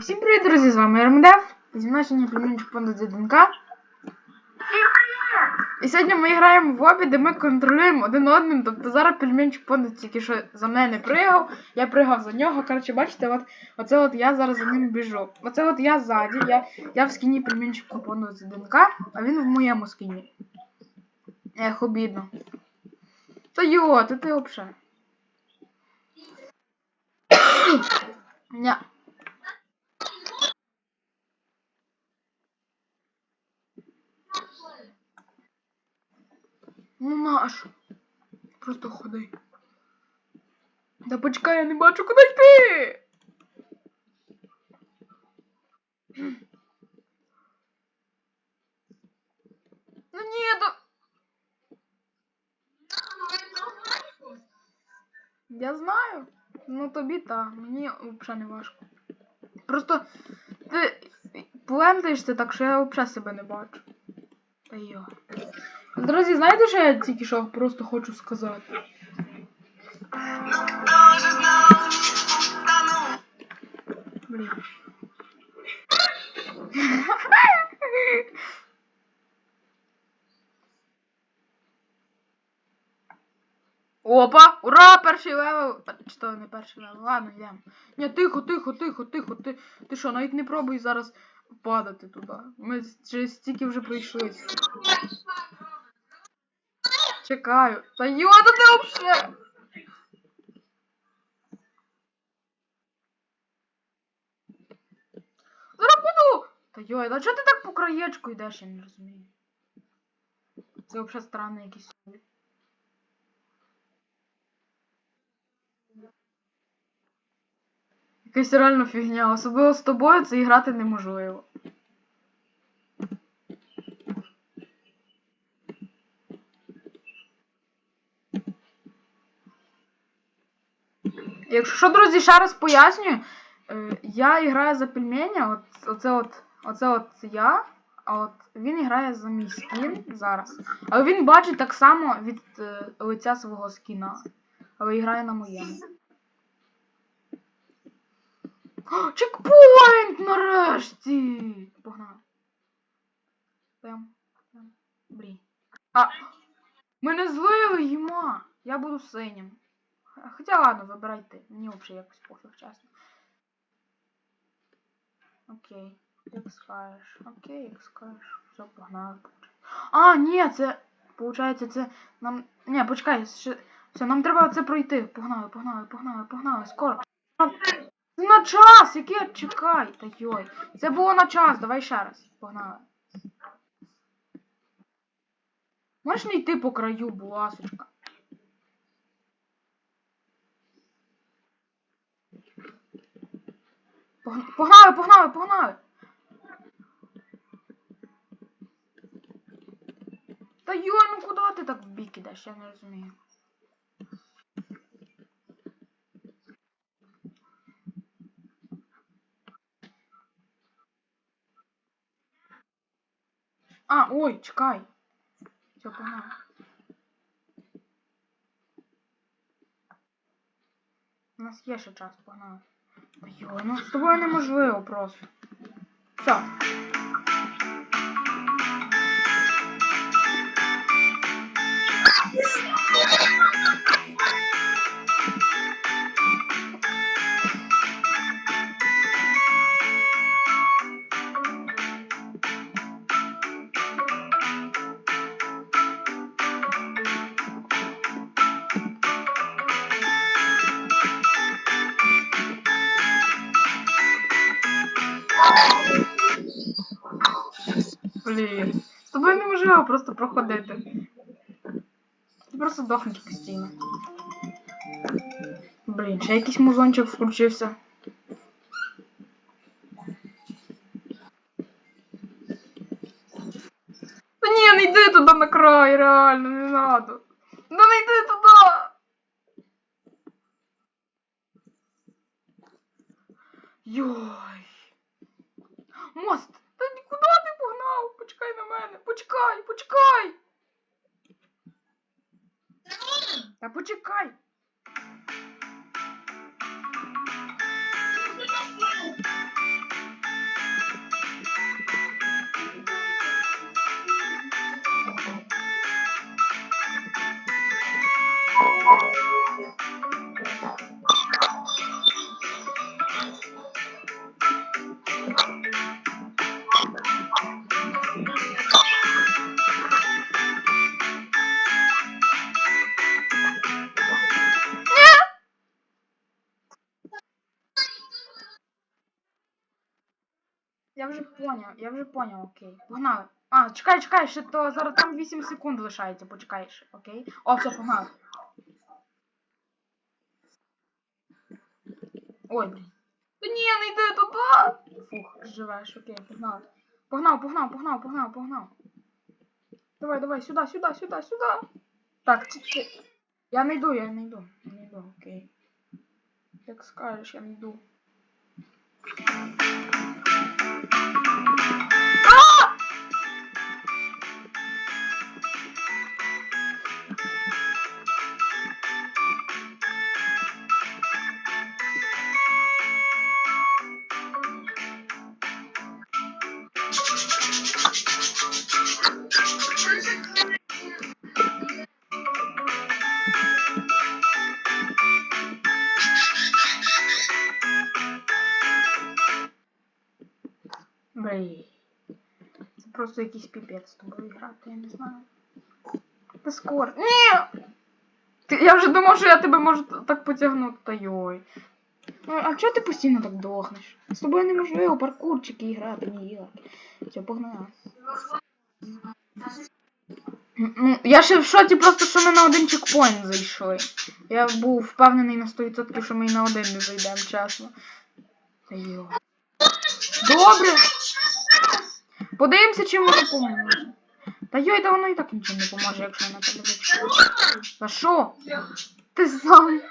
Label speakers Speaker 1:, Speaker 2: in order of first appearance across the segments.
Speaker 1: Всім привіт, друзі! З вами РМДФ. Зі мною сьогодні племінчик Понад ДНК. І сьогодні ми граємо в обі, де ми контролюємо один одним. Тобто зараз пельменчик Понад тільки що за мене пригав, я пригав за нього. Коротше, бачите, от, оце от я зараз за ним біжу. Оце от я ззаді, я, я в скіні пельменчика Понад ДНК, а він в моєму скіні. Ех, обідно. Та йо, ти ти взагалі. Ня. Ну наш. Просто ходи. Да почекай, я не бачу, куди йти. Ну ні, то... Я знаю. Ну тобі та, мені взагалі не важко. Просто ти плентаєшся так, що я взагалі себе не бачу. Та йо. Друзі, знаєте, що я тільки що просто хочу сказати? Блін. Опа! Ура! Перший левел! То не перший левел? Ладно, йдемо. Ні, тихо, тихо, тихо, тихо, ти. Ти що, навіть не пробуй зараз падати туди. Ми через стільки вже пройшли. Чекаю. Та йо, та ти вообще! Зараз буду! Та йой, а чого ти так по краєчку йдеш, я не розумію. Це взагалі странно якийсь. Якась реально фігня. Особливо з тобою це і грати неможливо. Якщо що, друзі, ще раз пояснюю, е, я граю за пельменя, от, оце от, оце от я, а от він грає за мій скін зараз. Але він бачить так само від е, лиця свого скіна. Але грає на моєму. О, Чекпоінт нарешті! Погнали. Прям. прям. Блін. А. Мене злили йма. Я буду синім. Хоча ладно, вибирай ти. Мені взагалі якось пофіг, чесно. Окей. Як скажеш. Окей, як скажеш. Все, погнали. А, ні, це. Получається, це нам. Ні, почекай, ще. Все, нам треба це пройти. Погнали, погнали, погнали, погнали, скоро. А, На час! Який чекай! Та йой. Це було на час, давай ще раз. Погнали. Можеш не йти по краю, будь ласочка. Погн- Погнали, погнали, погнали! Та йой, ну куди ти так в бік ідеш, я не розумію. А, ой, чекай. Все, погнали. У нас є ще час, погнали. Йой, ну з тобою неможливо просто. Все. Блін. З тобою неможливо просто проходити. Ти просто дохнеш постійно. Блін, ще якийсь музончик включився. Та ні, не йди туди на край, реально, не надо. Ну не йди туди! Йой. Мост! Та нікуди ти погнав? Почекай на мене. Почекай, почекай. Та почекай. Я вже поняв, я вже поняв, окей. Погнали. А, чекай, чекай, ще то зараз там 8 секунд лишається, почекай ще, окей? О, все, погнали. Ой, блін. Та ні, не йди туди. Фух, живеш, окей, погнали. Погнав, погнав, погнав, погнав, погнав. Давай, давай, сюди, сюди, сюди, сюди. Так, ти. Я не йду, я не йду. Я не йду, окей. Як скажеш, я не йду. Thank you. Блін. Це просто якийсь піпець з тобою грати, я не знаю. Та скоро. Ні! Я вже думав, що я тебе можу так потягнути, та йой. Ну, а чого ти постійно так дохнеш? З тобою неможливо паркурчики грати, ніяк. Все, погнали. Ну, я ще в шоті просто, що ми на один чекпоінт зайшли. Я був впевнений на 100%, що ми і на один не зайдемо, чесно. Та йо. Добре. Подивимося, чим воно поможе. Та йой, та воно і так нічим не поможе, якщо я на тебе зачекаю. Та що? Ти сам.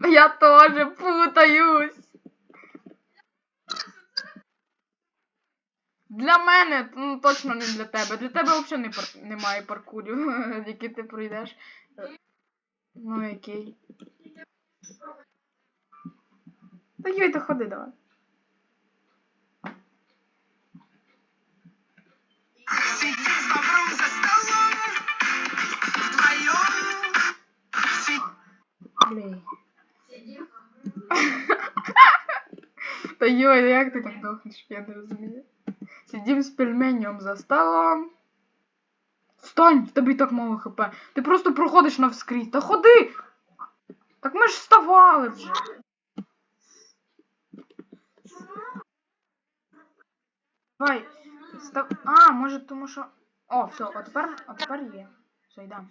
Speaker 1: Я теж путаюсь. Для мене, ну точно не для тебе. Для тебе взагалі не пар... немає паркурів, які ти пройдеш. Ну окей. Та йой, та ходи давай. Блін. Та йой, як ти так дохнеш, я не розумію. Сидім з пельменем за столом. Встань, в тебе так мало хп. Ти просто проходиш навскрізь. Та ходи! Так ми ж вставали вже. Давай. Став... А, може тому що. О, все, а тепер, є. Все, йдемо.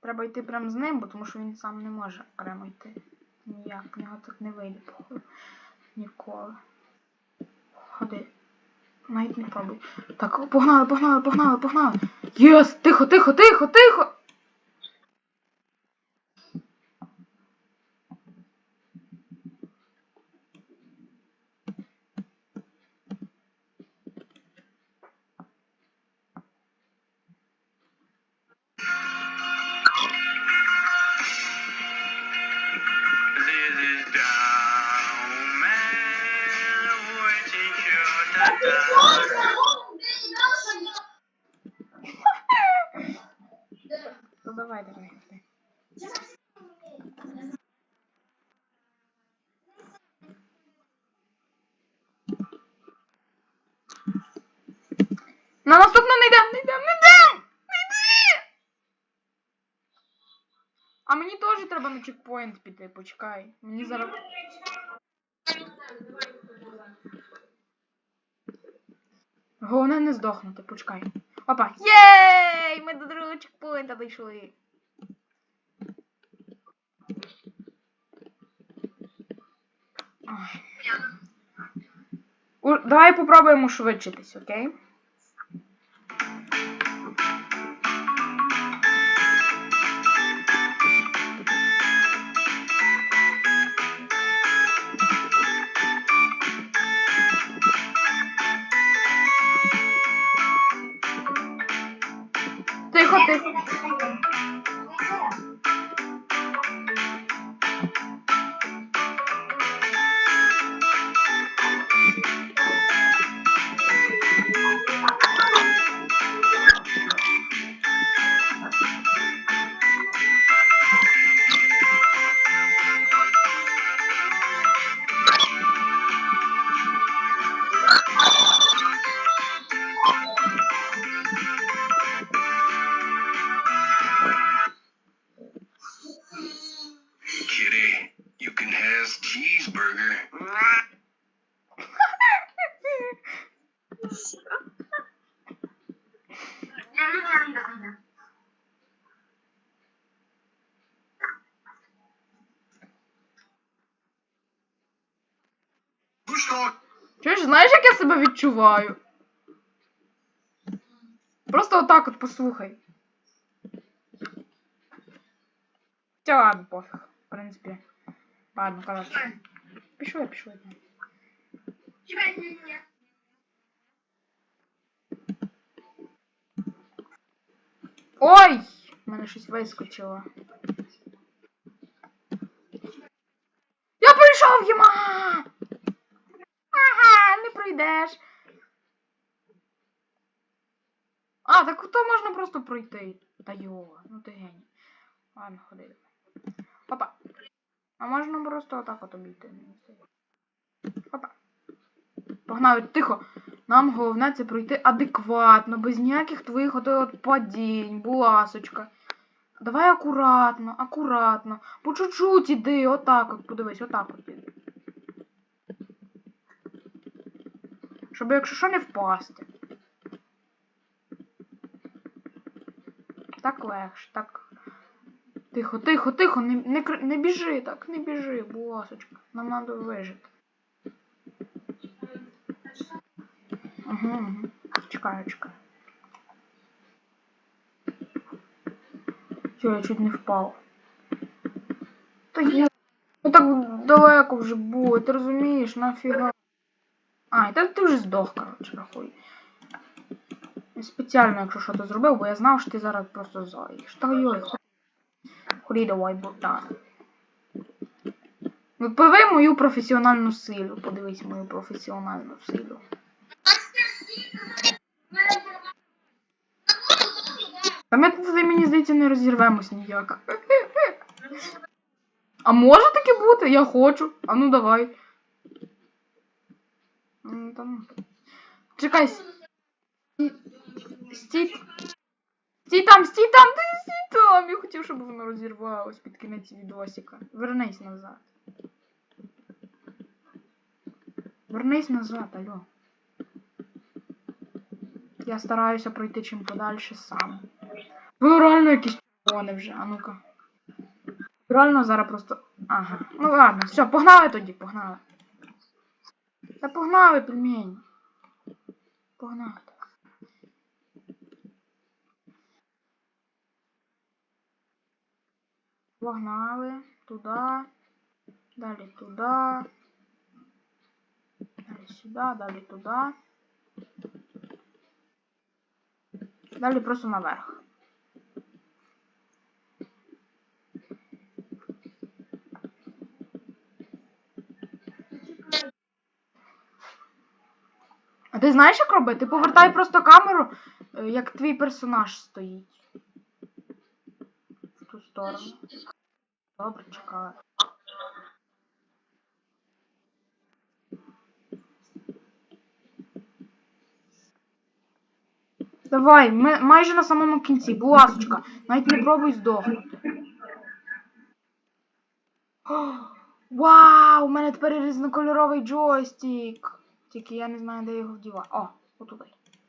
Speaker 1: Треба йти прямо з ним, бо тому що він сам не може окремо йти. Ніяк, в нього так не вийде, походу. Ніколи. Ходи. Навіть не пробуй. Так, погнали, погнали, погнали, погнали. Єс! Тихо, тихо, тихо, тихо! Ну давай, давай, давай. На наступну не йдем, не йдем, не йдем! Не йди! А мені теж треба на чекпоінт піти, почекай. Мені зараз. Головне не здохнути, почекай. Опа. Єй! Ми до другого чекпоінта дійшли. Ой. Давай попробуємо швидшитись, окей?
Speaker 2: Ну что,
Speaker 1: Чуєш, знаєш, як я себе відчуваю? Просто отак от послухай. Хоча ладно, пофіг. В принципі. Ладно, коротше. Пішли, пішли. Ой! У мене щось вискочило. Я прийшов, Єма! Ага, не пройдеш. А, так то можна просто пройти. Та йо, ну ти геній. Ладно, ходи. Опа. А можна просто отак от обійти. Опа. Погнали, тихо. Нам головне це пройти адекватно, без ніяких твоїх от, падінь, буласочка. Давай акуратно, акуратно. По чуть-чуть іди, отак от, подивись, отак от іди. Щоб якщо що не впасти. Так легше, так. Тихо, тихо, тихо, не, не, не біжи так, не біжи, будь ласочка. Нам треба вижити. Угу, угу. Чекаю, чекаю. Все, я чуть не впав. Та я. Ну так далеко вже було, ти розумієш, нафіга. А, і так ти вже здох, коротше, рахуй. Спеціально, якщо що то зробив, бо я знав, що ти зараз просто заїш. Та йой, ході давай, Богдан. Випиви мою професіональну силу. Подивись мою професіональну силу. Та ми тут, мені здається, не розірвемось ніяк. А може таке бути? Я хочу. А ну давай. М, та ну. Чекай. Стій. Стій там, стій там, ти стій там. Я хотів, щоб воно розірвалось під кінець відосика. Вернись назад. Вернись назад, алло. Я стараюся пройти чим подальше сам. Ви реально якісь червоні вже, а ну-ка. Реально зараз просто. Ага. Ну ладно, все, погнали тоді, погнали. Та погнали, пельмені. Погнали. Погнали. Туда. Далі туди. Далі сюди, далі туди. Далі просто наверх. А ти знаєш, як робити? Ти повертай просто камеру, е, як твій персонаж стоїть. В ту сторону. Добре, чекаю. Давай, ми майже на самому кінці, будь ласочка, навіть не пробуй здохнути. Вау, у мене тепер різнокольоровий джойстик. Тільки я не знаю, де його вдівати. О, отуди.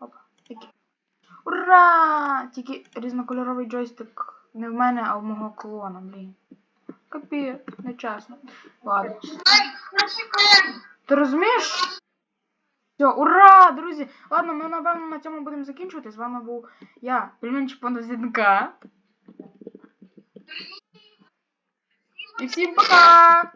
Speaker 1: Опа. Такий. Ура! Тільки різнокольоровий джойстик не в мене, а в мого клона, блін. Капець, нечесно. Ладно. Ти розумієш? Все, ура, друзі! Ладно, ми напевно на цьому будемо закінчувати. З вами був я, пельменчик Понозінка. І всім пока!